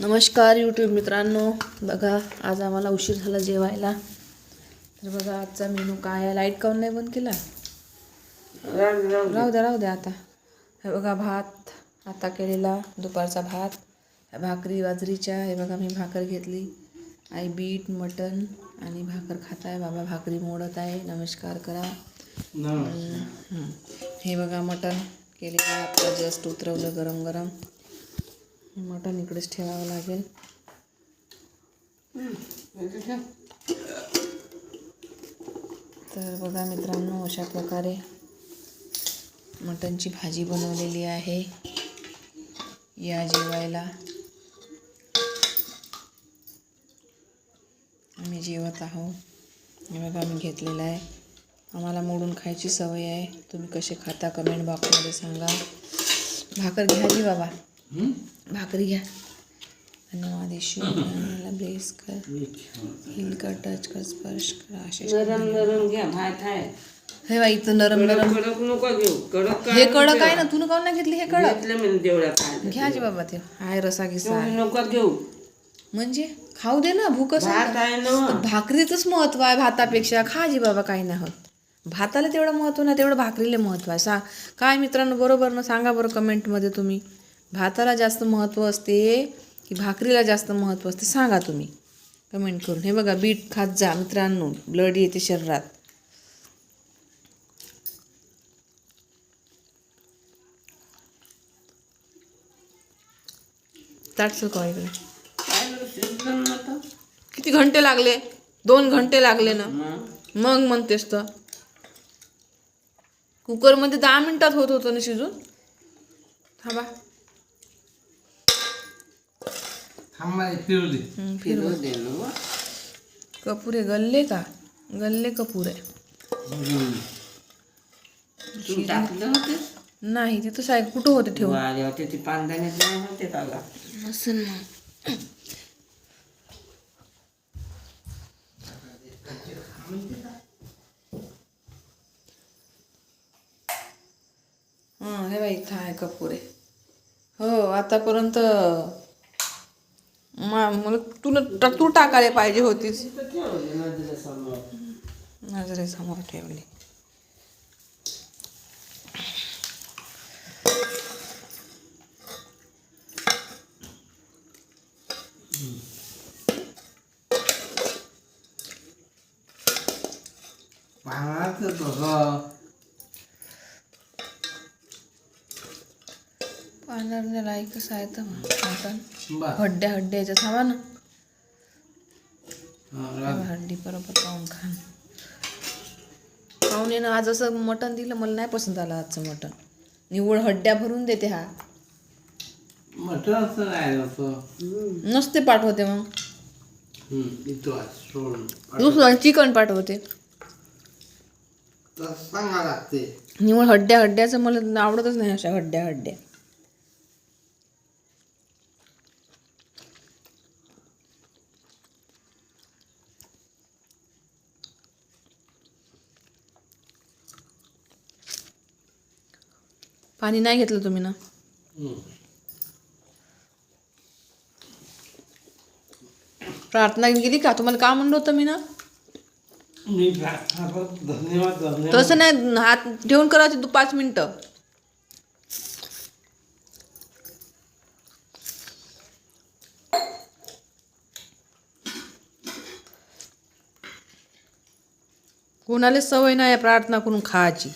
नमस्कार यूट्यूब मित्रांनो. बघा आज आम्हाला उशीर झाला जेवायला. तर बघा आजचा मेनू काय आहे? लाइट काऊन नाही बंद केला? राहू द्या राहू द्या आता. हे बघा भात आता केलेला दुपारचा भात भाकरी बाजरीच्या. हे बघा मी भाकर घेतली. आई बीट मटन आणि भाकर खात आहे बाबा भाकरी मोडत आहे. नमस्कार करा. हं. हे बघा मटन केलेलं आहे आता जस्ट उतरवलं गरम गरम. मटण इकडेच ठेवावं लागेल. तर बघा मित्रांनो अशा प्रकारे मटणची भाजी बनवलेली आहे. या जेवायला. आम्ही जेवत आहोत. हे बघा मी घेतलेलं आहे. आम्हाला मोडून खायची सवय आहे. तुम्ही कसे खाता कमेंट बॉक्समध्ये सांगा. भाकर घ्या जी बाबा. भाकरी घ्या. धन्यवाद मला ब्लेस कर. हिल कर टच कर स्पर्श कर. कर. नरम नरम घ्या. भात आहे हे बाई इथं नरम नरम. कडक नको घेऊ. कडक हे कडक आहे ना? तू काऊन नाही घेतली हे कडक? घेतलं मी घ्या जी बाबा ते. हाय रसा गिसा आहे. नको घेऊ. म्हणजे? खाऊ दे ना भूक भाकरीचंच महत्त्व आहे भातापेक्षा. खा जी बाबा काही नाही होत. भाताला तेवढं महत्त्व नाही तेवढं भाकरीला महत्त्व आहे. सा काय मित्रांनो बरोबर ना? सांगा बरं कमेंटमध्ये तुम्ही. भाताला जास्त महत्त्व असते की भाकरीला जास्त महत्त्व असते? सांगा तुम्ही. कमेंट करून. हे बघा बीट खात जा मित्रांनो. ब्लड येते शरीरात? किती घंटे लागले? दोन घंटे लागले ना? मग म्हणतेस तर. कुकरमध्ये दहा मिनिटात होत होतं ना शिजून? थांबा. हं, दे. कपुरे गल्ले का? गल्ले कपुरे होते? नाही तिथं साय कुठं होते ठेवून? आले होते ती पांदाने नाही होते मग हां हे बाई आहे. कपुरे हो आतापर्यंत मा मला तू तू टाकायला पाहिजे होतीस. ठेवले. नजरेसमोर नजरेसमोर ठेवली पांढरने लाई कसं आहे तर मटण हड्ड्या हड्ड्याच्या थांबा ना. हड्डी बरोबर पाहून खा. पाहुण्यानं आज असं मटण दिलं मला नाही पसंत आलं आजचं मटण. निव्वळ हड्ड्या भरून देते हा. ना नसते पाठवते मग. दुसरं चिकन पाठवते. तर सांगा लागते. निव्वळ हड्ड्या हड्ड्याचं मला आवडतच नाही अशा हड्ड्या हड्ड्या. पाणी नाही घेतलं तुम्ही ना? प्रार्थना गेली का? तुम्हाला का म्हणलं होतं मी ना? मी धन्यवाद धन्यवाद. तसं नाही हात ठेवून करायचे तू पाच मिनटं. कोणालाच सवय नाही प्रार्थना करून खायची.